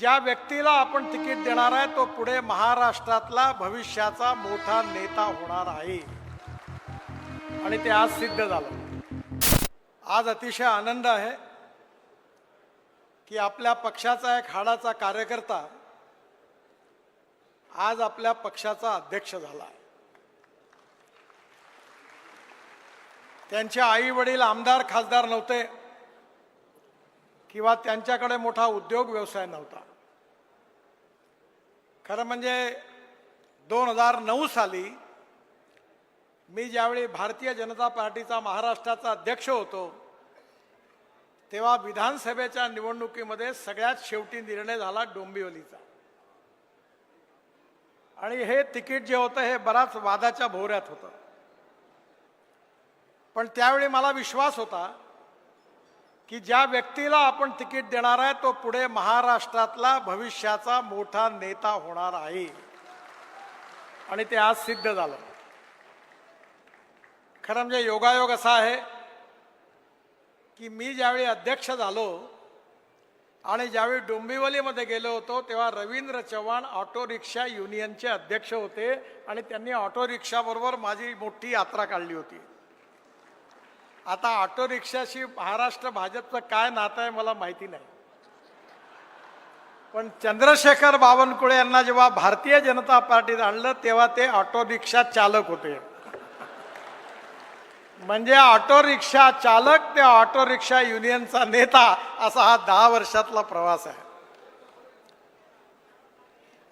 ज्या व्यक्तीला आपण तिकीट देणार आहे तो पुढे महाराष्ट्रातला भविष्याचा मोठा नेता होणार आहे. आणि ते आज सिद्ध झालं. आज अतिशय आनंद आहे की आपल्या पक्षाचा एक हाडाचा कार्यकर्ता आज आपल्या पक्षाचा अध्यक्ष झाला आहे. त्यांचे आई वडील आमदार खासदार नव्हते. किंवा त्यांच्याकडे मोठा उद्योग व्यवसाय नव्हता. खरं म्हणजे दोन हजार नऊ साली मी ज्यावेळी भारतीय जनता पार्टीचा महाराष्ट्राचा अध्यक्ष होतो तेव्हा विधानसभेच्या निवडणुकीमध्ये सगळ्यात शेवटी निर्णय झाला डोंबिवलीचा. आणि हे तिकीट जे होतं हे बराच वादाच्या भोवऱ्यात होतं. पण त्यावेळी मला विश्वास होता की ज्या व्यक्तीला आपण तिकीट देणार आहे तो पुढे महाराष्ट्रातला भविष्याचा मोठा नेता होणार आहे. आणि ते आज सिद्ध झालं. खरं म्हणजे योगायोग असा आहे की मी ज्यावेळी अध्यक्ष झालो आणि ज्यावेळी डोंबिवलीमध्ये गेलो होतो तेव्हा रवींद्र चव्हाण ऑटो रिक्षा युनियनचे अध्यक्ष होते आणि त्यांनी ऑटो रिक्षाबरोबर माझी मोठी यात्रा काढली होती. आता ऑटो रिक्षाशी महाराष्ट्र भाजपचं काय नातं आहे मला माहिती नाही. पण चंद्रशेखर बावनकुळे यांना जेव्हा भारतीय जनता पार्टीत आणलं तेव्हा ते ऑटो रिक्षा चालक होते. म्हणजे ऑटो रिक्षा चालक ते ऑटो रिक्षा युनियनचा नेता असा हा दहा वर्षातला प्रवास आहे.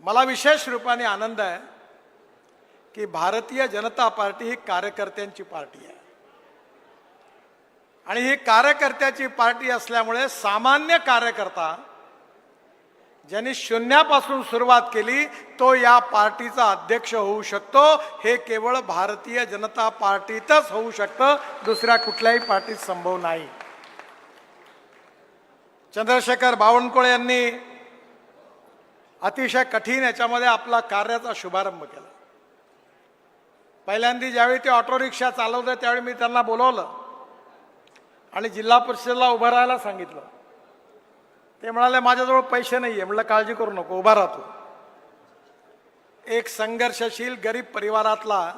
मला विशेष रूपाने आनंद आहे की भारतीय जनता पार्टी ही कार्यकर्त्यांची पार्टी आहे. आणि ही कार्यकर्त्याची पार्टी असल्यामुळे सामान्य कार्यकर्ता ज्यांनी शून्यापासून सुरुवात केली तो या पार्टीचा अध्यक्ष होऊ शकतो. हे केवळ भारतीय जनता पार्टीतच होऊ शकतं. दुसऱ्या कुठल्याही पार्टीत संभव नाही. चंद्रशेखर बावनकुळे यांनी अतिशय कठीण याच्यामध्ये आपला कार्याचा शुभारंभ केला. पहिल्यांदा ज्यावेळी ते ऑटो रिक्षा चालवते त्यावेळी मी त्यांना बोलवलं. आणि जिल्हा परिषदेला उभं राहायला सांगितलं. ते म्हणाले माझ्याजवळ पैसे नाही आहे म्हटलं काळजी करू नको उभा राहतो. एक संघर्षशील गरीब परिवारातला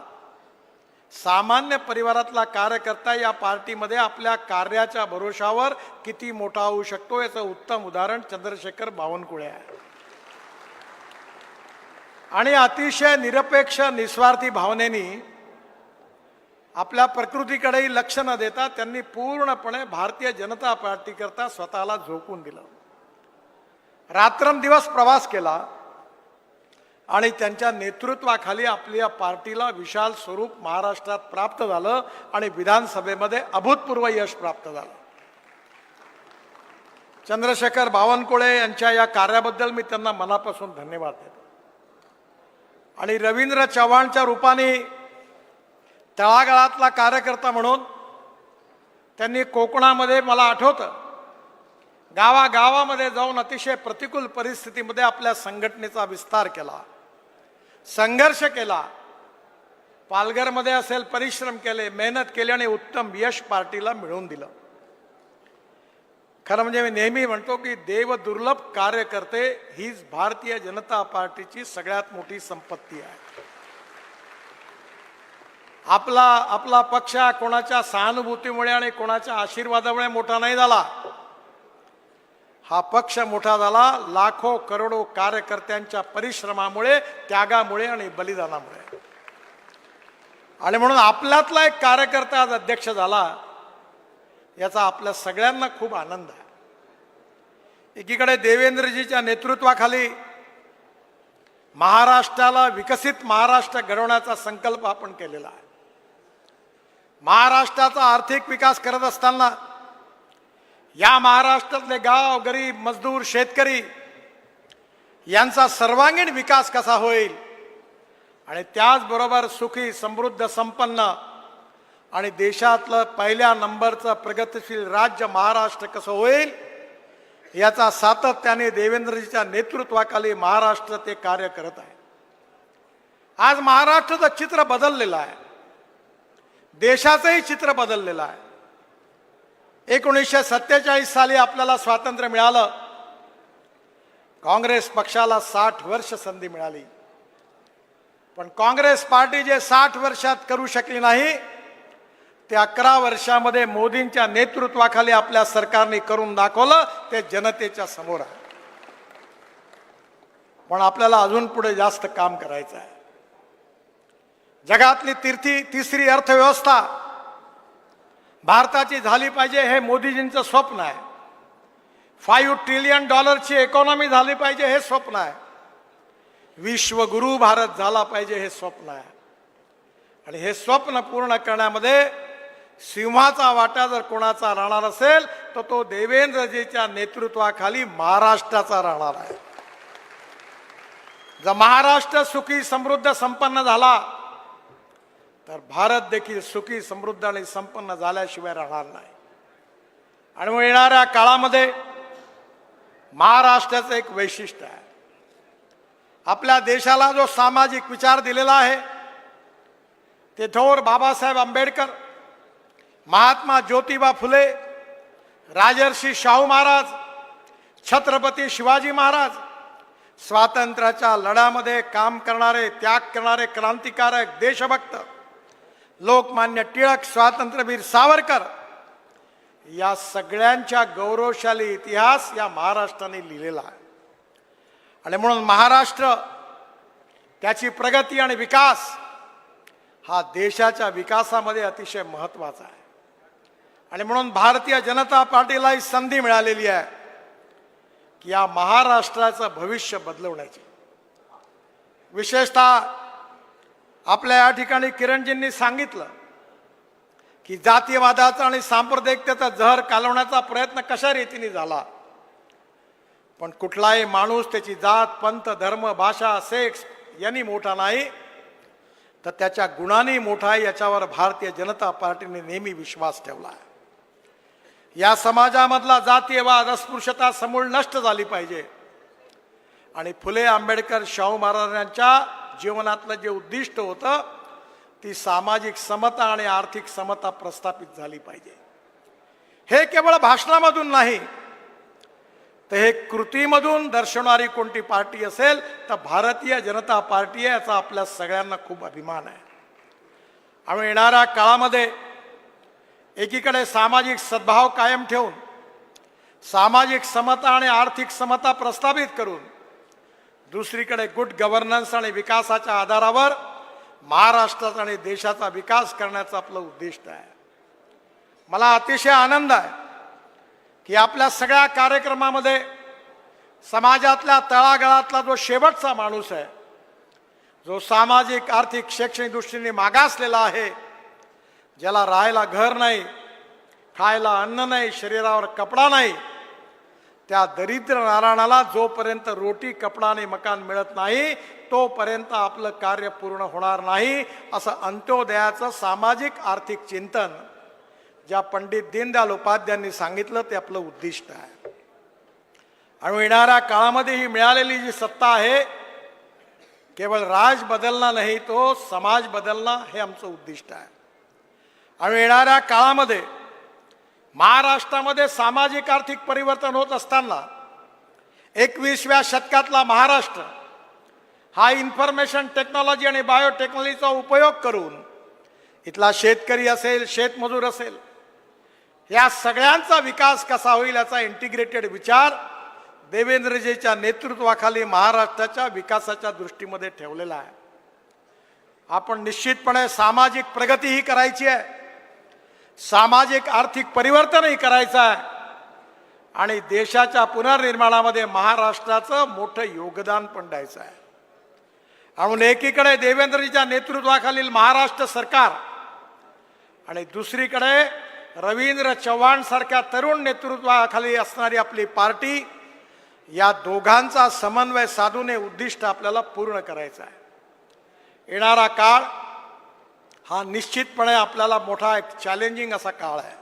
सामान्य परिवारातला कार्यकर्ता या पार्टीमध्ये आपल्या कार्याच्या भरोशावर किती मोठा होऊ शकतो याचं उत्तम उदाहरण चंद्रशेखर बावनकुळे आहे. आणि अतिशय निरपेक्ष निस्वार्थी भावनेनी आपल्या प्रकृतीकडेही लक्ष न देता त्यांनी पूर्णपणे भारतीय जनता पार्टीकरता स्वतःला झोकून दिलं. रात्रंदिवस प्रवास केला आणि त्यांच्या नेतृत्वाखाली आपल्या पार्टीला विशाल स्वरूप महाराष्ट्रात प्राप्त झालं आणि विधानसभेमध्ये अभूतपूर्व यश प्राप्त झालं. चंद्रशेखर बावनकुळे यांच्या या कार्याबद्दल मी त्यांना मनापासून धन्यवाद देतो. आणि रवींद्र चव्हाणच्या रूपाने तळागाळातला कार्यकर्ता म्हणून त्यांनी कोकणामध्ये मला आठवतं. गावागावामध्ये जाऊन अतिशय प्रतिकूल परिस्थितीमध्ये आपल्या संघटनेचा विस्तार केला. संघर्ष केला. पालघरमध्ये असेल परिश्रम केले मेहनत केली आणि उत्तम यश पार्टीला मिळवून दिलं. खरं म्हणजे मी नेहमी म्हणतो की देव दुर्लभ कार्यकर्ते हीच भारतीय जनता पार्टीची सगळ्यात मोठी संपत्ती आहे. आपला आपला पक्ष कोणाच्या सहानुभूतीमुळे आणि कोणाच्या आशीर्वादामुळे मोठा नाही झाला. हा पक्ष मोठा झाला लाखो करोडो कार्यकर्त्यांच्या परिश्रमामुळे त्यागामुळे आणि बलिदानामुळे. आणि म्हणून आपल्यातला एक कार्यकर्ता आज अध्यक्ष झाला याचा आपल्या सगळ्यांना खूप आनंद आहे. एकीकडे देवेंद्रजीच्या नेतृत्वाखाली महाराष्ट्राला विकसित महाराष्ट्र घडवण्याचा संकल्प आपण केलेला आहे. महाराष्ट्राचा आर्थिक विकास करत असताना या महाराष्ट्रातले गाव गरीब मजदूर शेतकरी यांचा सर्वांगीण विकास कसा होईल? आणि त्याचबरोबर सुखी समृद्ध संपन्न आणि देशातलं पहिल्या नंबरचं प्रगतिशील राज्य महाराष्ट्र कसं होईल? याचा सातत्याने देवेंद्रजीच्या नेतृत्वाखाली महाराष्ट्र ते कार्य करत आहे. आज महाराष्ट्राचं चित्र बदललेलं आहे. देशाचंही चित्र बदललेलं आहे. एकोणीसशे सत्तेचाळीस साली आपल्याला स्वातंत्र्य मिळालं. काँग्रेस पक्षाला साठ वर्ष संधी मिळाली. पण काँग्रेस पार्टी जे साठ वर्षात करू शकली नाही ते अकरा वर्षामध्ये मोदींच्या नेतृत्वाखाली आपल्या सरकारने करून दाखवलं ते जनतेच्या समोर आहे. पण आपल्याला अजून पुढे जास्त काम करायचं आहे. जगातली तिरथी तिसरी अर्थव्यवस्था भारताची झाली पाहिजे हे मोदीजींचं स्वप्न आहे. फाईव्ह ट्रिलियन डॉलरची इकॉनॉमी झाली पाहिजे हे स्वप्न आहे. विश्वगुरु भारत झाला पाहिजे हे स्वप्न आहे. आणि हे स्वप्न पूर्ण करण्यामध्ये सिंहाचा वाटा जर कोणाचा राहणार असेल तर तो देवेंद्रजीच्या नेतृत्वाखाली महाराष्ट्राचा राहणार आहे. जर महाराष्ट्र सुखी समृद्ध संपन्न झाला तर भारत देखील सुखी समृद्ध आणि संपन्न झाल्याशिवाय राहणार नाही. आणि येणाऱ्या काळामध्ये महाराष्ट्राचं एक वैशिष्ट्य आहे. आपल्या देशाला जो सामाजिक विचार दिलेला आहे ते थोर बाबासाहेब आंबेडकर महात्मा ज्योतिबा फुले राजर्षी शाहू महाराज छत्रपती शिवाजी महाराज स्वातंत्र्याच्या लढ्यामध्ये काम करणारे त्याग करणारे क्रांतिकारक देशभक्त लोकमान्य टिळक स्वातंत्र्यवीर सावरकर या सगळ्यांच्या गौरवशाली इतिहास या महाराष्ट्राने लिहिलेला आहे. आणि म्हणून महाराष्ट्र त्याची प्रगती आणि विकास हा देशाच्या विकासामध्ये अतिशय महत्त्वाचा आहे. आणि म्हणून भारतीय जनता पार्टीला ही संधी मिळालेली आहे की या महाराष्ट्राचं भविष्य बदलवण्याची. विशेषतः आपल्या या ठिकाणी किरणजींनी सांगितलं की जातीयवादाचा आणि सांप्रदायिकतेचा जहर कालवण्याचा प्रयत्न कशा रीतीने झाला? पण कुठलाही माणूस त्याची जात पंथ धर्म भाषा सेक्स यांनी मोठा नाही तर त्याच्या गुणांनी मोठा आहे याच्यावर भारतीय जनता पार्टीने नेहमी विश्वास ठेवला आहे. या समाजामधला जातीयवाद अस्पृश्यता समूळ नष्ट झाली पाहिजे. आणि फुले आंबेडकर शाहू महाराजांच्या जीवनातलं जे उद्दिष्ट होतं ती सामाजिक समता आणि आर्थिक समता प्रस्थापित झाली पाहिजे. हे केवळ भाषणामधून नाही तर हे कृतीमधून दर्शवणारी कोणती पार्टी असेल तर भारतीय जनता पार्टी आहे याचा आपल्या सगळ्यांना खूप अभिमान आहे. आणि येणाऱ्या काळामध्ये एकीकडे सामाजिक सद्भाव कायम ठेवून सामाजिक समता आणि आर्थिक समता प्रस्थापित करून दुसरीकडे गुड गव्हर्नन्स आणि विकासाच्या आधारावर महाराष्ट्राचा आणि देशाचा विकास करण्याचं आपलं उद्दिष्ट आहे. मला अतिशय आनंद आहे की आपल्या सगळ्या कार्यक्रमामध्ये समाजातल्या तळागळातला जो शेवटचा माणूस आहे जो सामाजिक आर्थिक शैक्षणिक दृष्टीने मागासलेला आहे ज्याला राहायला घर नाही खायला अन्न नाही शरीरावर कपडा नाही त्या दरिद्र नारायणाला जोपर्यंत रोटी कपडा आणि मकान मिळत नाही तोपर्यंत आपलं कार्य पूर्ण होणार नाही असं अंत्योदयाचं सामाजिक आर्थिक चिंतन ज्या पंडित दीनदयाल उपाध्यायांनी सांगितलं ते आपलं उद्दिष्ट आहे. आणि येणाऱ्या काळामध्ये ही मिळालेली जी सत्ता आहे केवळ राज बदलणं नाही तो समाज बदलणं हे आमचं उद्दिष्ट आहे. आणि येणाऱ्या काळामध्ये महाराष्ट्रामध्ये सामाजिक आर्थिक परिवर्तन होत असताना एकवीसव्या शतकातला महाराष्ट्र हा इन्फॉर्मेशन टेक्नॉलॉजी आणि बायोटेक्नॉलॉजीचा उपयोग करून इथला शेतकरी असेल शेतमजूर असेल या सगळ्यांचा विकास कसा होईल याचा इंटिग्रेटेड विचार देवेंद्रजीच्या नेतृत्वाखाली महाराष्ट्राच्या विकासाच्या दृष्टीमध्ये ठेवलेला आहे. आपण निश्चितपणे सामाजिक प्रगतीही करायची आहे. सामाजिक आर्थिक परिवर्तनही करायचं आहे. आणि देशाच्या पुनर्निर्माणामध्ये महाराष्ट्राचं मोठं योगदान पण द्यायचं आहे. म्हणून एकीकडे देवेंद्रजीच्या नेतृत्वाखालील महाराष्ट्र सरकार आणि दुसरीकडे रवींद्र चव्हाण सारख्या तरुण नेतृत्वाखाली असणारी आपली पार्टी या दोघांचा समन्वय साधून हे उद्दिष्ट आपल्याला पूर्ण करायचं आहे. येणारा काळ हा निश्चितपणे आपल्याला मोठा एक चॅलेंजिंग असा काळ आहे.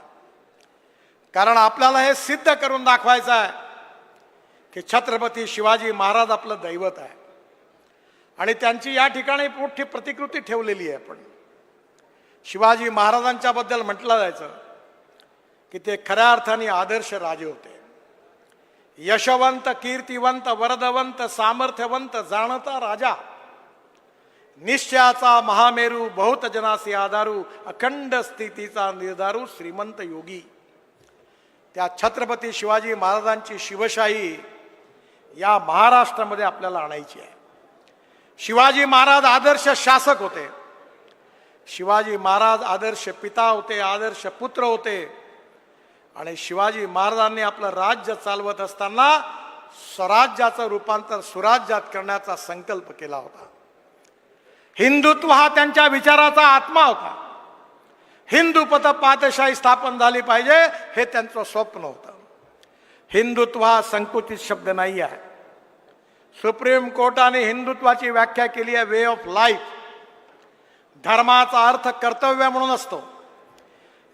कारण आपल्याला हे सिद्ध करून दाखवायचं आहे की छत्रपती शिवाजी महाराज आपलं दैवत आहे. आणि त्यांची या ठिकाणी मोठी प्रतिकृती ठेवलेली आहे पण. शिवाजी महाराजांच्याबद्दल म्हटलं जायचं की ते खऱ्या अर्थाने आदर्श राजे होते. यशवंत कीर्तिवंत वरदवंत सामर्थ्यवंत जाणता राजा निश्चयाचा महामेरू बहुत जनासी आधारू अखंड स्थितीचा निर्धारू श्रीमंत योगी. त्या छत्रपती शिवाजी महाराजांची शिवशाही या महाराष्ट्रामध्ये आपल्याला आणायची आहे. शिवाजी महाराज आदर्श शासक होते. शिवाजी महाराज आदर्श पिता होते आदर्श पुत्र होते. आणि शिवाजी महाराजांनी आपलं राज्य चालवत असताना स्वराज्याचं रूपांतर सुराज्यात करण्याचा संकल्प केला होता. हिंदुत्व हा त्यांच्या विचाराचा आत्मा होता. हिंदू पथ पातशाही स्थापन झाली पाहिजे हे त्यांचं स्वप्न होतं. हिंदुत्व हा संकुचित शब्द नाही आहे सुप्रीम कोर्टाने हिंदुत्वाची व्याख्या केली आहे वे ऑफ लाईफ धर्माचा अर्थ कर्तव्य म्हणून असतो.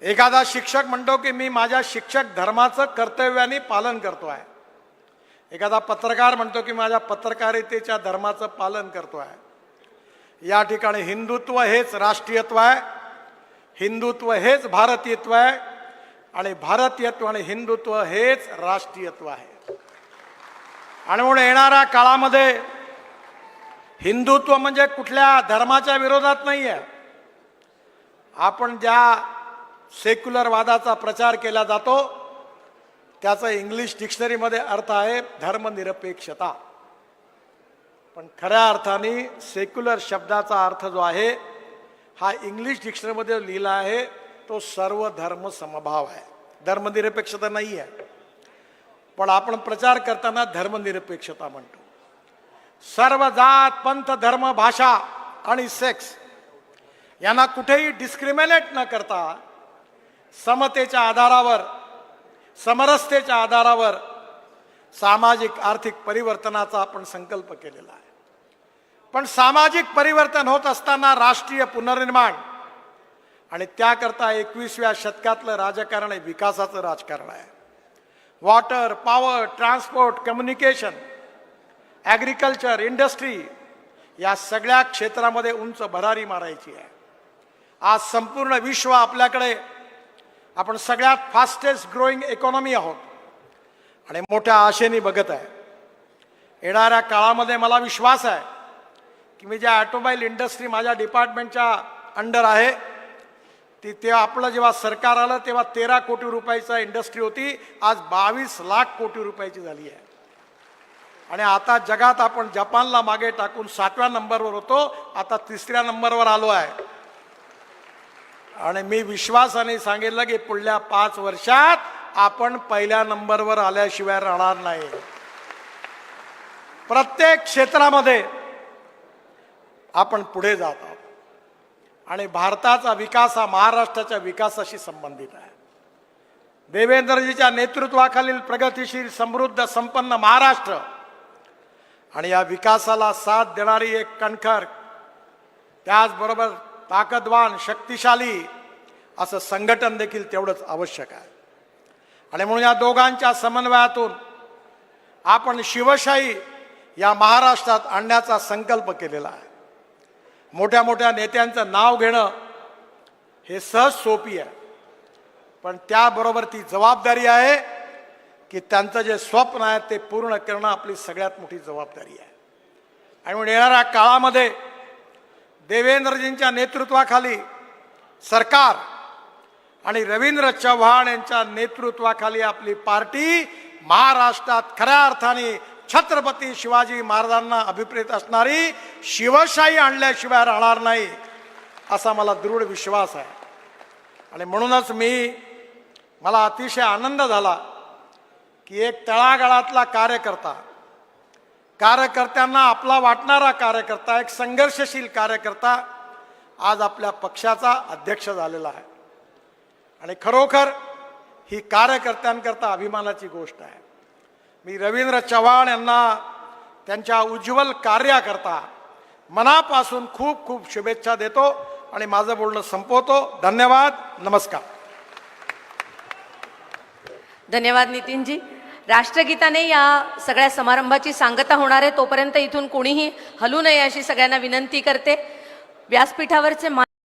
एखादा शिक्षक म्हणतो की मी माझ्या शिक्षक धर्माचं कर्तव्याने पालन करतो आहे एखादा पत्रकार म्हणतो की माझ्या पत्रकारितेच्या धर्माचं पालन करतो आहे या ठिकाणी हिंदुत्व हेच राष्ट्रीयत्व आहे. हिंदुत्व हेच भारतीयत्व आहे. आणि भारतीयत्व आणि हिंदुत्व हेच राष्ट्रीयत्व आहे. आणि म्हणून येणाऱ्या काळामध्ये हिंदुत्व म्हणजे कुठल्या धर्माच्या विरोधात नाही आहे आपण ज्या सेक्युलर वादाचा प्रचार केला जातो त्याचा इंग्लिश डिक्शनरीमध्ये अर्थ आहे धर्मनिरपेक्षता. पण खऱ्या अर्थाने सेक्युलर शब्दाचा अर्थ जो आहे हा इंग्लिश डिक्शनरीमध्ये लिहिला आहे तो सर्व धर्म समभाव आहे. धर्मनिरपेक्षता नाही आहे पण आपण प्रचार करताना धर्मनिरपेक्षता म्हणतो. सर्व जात पंथ धर्म भाषा आणि सेक्स यांना कुठेही डिस्क्रिमिनेट न करता समतेच्या आधारावर समरसतेच्या आधारावर सामाजिक आर्थिक परिवर्तनाचा आपण संकल्प केलेला आहे. पण सामाजिक परिवर्तन होत असताना राष्ट्रीय पुनर्निर्माण आणि त्याकरता एकवीसव्या शतकातलं राजकारण हे विकासाचं राजकारण आहे. Water power transport communication agriculture industry या सगळ्या क्षेत्रामध्ये उंच भरारी मारायची आहे. आज संपूर्ण विश्व आपल्याकडे आपण सगळ्यात फास्टेस्ट ग्रोईंग इकॉनॉमी आहोत आणि मोठ्या आशेने बघत आहे. येणाऱ्या काळामध्ये मला विश्वास आहे की मी ज्या ॲटोमोबाईल इंडस्ट्री माझ्या डिपार्टमेंटच्या अंडर आहे ती तेव्हा आपलं जेव्हा सरकार आलं तेव्हा तेरा कोटी रुपयाचा इंडस्ट्री होती. आज बावीस लाख कोटी रुपयाची झाली आहे. आणि आता जगात आपण जपानला मागे टाकून सातव्या नंबरवर होतो. आता तिसऱ्या नंबरवर आलो आहे. आणि मी विश्वासाने सांगितलं की पुढल्या पाच वर्षात आपण पहिल्या नंबरवर आल्याशिवाय राहणार नाही. प्रत्येक क्षेत्रामध्ये आपण पुढे जात आहोत. आणि भारताचा विकास हा महाराष्ट्राच्या विकासाशी संबंधित आहे. देवेंद्रजीच्या नेतृत्वाखालील प्रगतीशील समृद्ध संपन्न महाराष्ट्र आणि या विकासाला साथ देणारी एक कणखर त्याचबरोबर ताकदवान शक्तिशाली असं संघटन देखील तेवढंच आवश्यक आहे. आणि म्हणून या दोघांच्या समन्वयातून आपण शिवशाही या महाराष्ट्रात आणण्याचा संकल्प केलेला आहे. मोठ्या मोठ्या नेत्यांचं नाव घेणं हे सहज सोपी आहे. पण त्याबरोबर ती जबाबदारी आहे की त्यांचं जे स्वप्न आहे ते पूर्ण करणं आपली सगळ्यात मोठी जबाबदारी आहे. आणि म्हणून येणाऱ्या काळामध्ये देवेंद्रजींच्या नेतृत्वाखाली सरकार आणि रवींद्र चव्हाण यांच्या नेतृत्वाखाली आपली पार्टी महाराष्ट्रात खऱ्या अर्थाने छत्रपती शिवाजी महाराजांना अभिप्रेत असणारी शिवशाही आणल्याशिवाय राहणार नाही असा मला दृढ विश्वास आहे. आणि म्हणूनच मी मला अतिशय आनंद झाला की एक तळागाळातला कार्यकर्ता कार्यकर्त्यांना आपला वाटणारा कार्यकर्ता एक संघर्षशील कार्यकर्ता आज आपल्या पक्षाचा अध्यक्ष झालेला आहे. आणि खरोखर ही कार्यकर्त्यांकरता अभिमानाची गोष्ट आहे. मी रवींद्र चव्हाण यांना त्यांच्या उज्ज्वल कार्याकरता मनापासून खूप खूप शुभेच्छा देतो आणि माझं बोलणं संपवतो. धन्यवाद. नमस्कार. धन्यवाद नितीनजी. राष्ट्रगीताने या सगळ्या समारंभाची सांगता होणार आहे तोपर्यंत इथून कोणीही हलू नये अशी सगळ्यांना विनंती करते. व्यासपीठावरचे